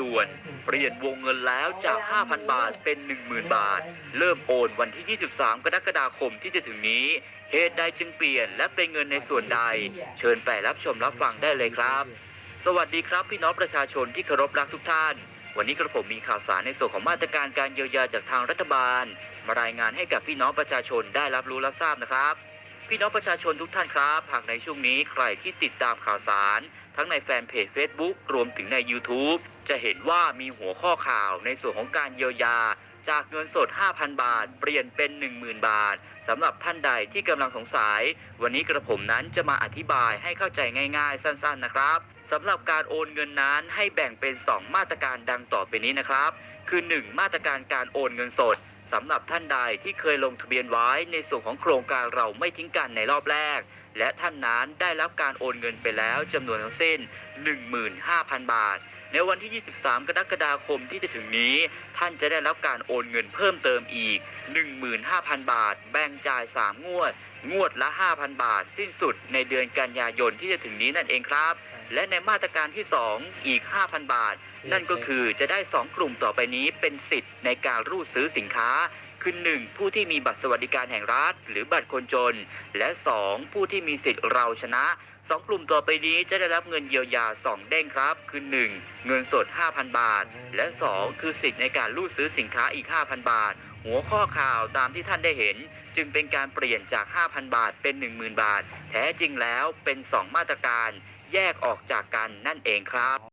ด่วน เปลี่ยนวงเงินแล้วจาก 5,000 บาทเป็น 10,000 บาท เริ่มโอนวันที่ 23 กรกฎาคมที่จะถึงนี้ เหตุใดจึงเปลี่ยนและเป็นเงินในส่วนใด เชิญไปรับชมรับฟังได้เลยครับ สวัสดีครับพี่น้องประชาชนที่เคารพรักทุกท่าน วันนี้กระผมมีข่าวสารในส่วนของมาตรการการเยียวยาจากทางรัฐบาล มารายงานให้กับพี่น้องประชาชนได้รับรู้รับทราบนะครับ พี่น้องประชาชนทุกท่านครับ หากในช่วงนี้ใครที่ติดตามข่าวสาร ทั้งในแฟนเพจ Facebook รวมถึงใน YouTube จะเห็นว่ามีหัวข้อข่าวในส่วนของการเยียวยา จากเงินสด 5,000 บาท เปลี่ยนเป็น 10,000 บาทสำหรับท่านใดที่กำลังสงสัย วันนี้กระผมนั้นจะมาอธิบายให้เข้าใจง่ายๆ สั้นๆนะครับสำหรับการโอนเงินนั้นให้แบ่งเป็น 2 มาตรการดังต่อไปนี้นะครับ คือ 1 มาตรการการโอนเงินสดสำหรับท่านใดที่เคยลงทะเบียนไว้ในส่วนของโครงการเราไม่ทิ้งกันในรอบแรก และท่านนั้นได้รับการโอนเงินไปแล้วจำนวนทั้งสิ้น 15,000 บาท ในวันที่ 23 กรกฎาคมที่จะถึงนี้ ท่านจะได้รับการโอนเงินเพิ่มเติมอีก 15,000 บาท แบ่งจ่าย 3 งวด งวดละ 5,000 บาท สิ้นสุดในเดือนกันยายนที่จะถึงนี้นั่นเองครับ และในมาตรการที่ 2 อีก 5,000 บาท นั่นก็คือจะได้ 2 กลุ่มต่อไปนี้เป็นสิทธิ์ในการรูดซื้อสินค้า คือ 1. ผู้ที่มีบัตรสวัสดิการแห่งรัฐ หรือบัตรคนจน และ 2. ผู้ที่มีสิทธิ์เราชนะสองกลุ่มต่อไปนี้จะได้รับเงินเยียวยา 2 เด้งครับ คือ 1. เงินสด 5,000 บาท และ 2. คือสิทธิ์ในการรูดซื้อสินค้าอีก 5,000 บาท หัวข้อข่าวตามที่ท่านได้เห็น จึงเป็นการเปลี่ยนจาก 5,000 บาทเป็น 10,000 บาท แท้จริงแล้วเป็น 2 มาตรการแยกออกจากกันนั่นเองครับ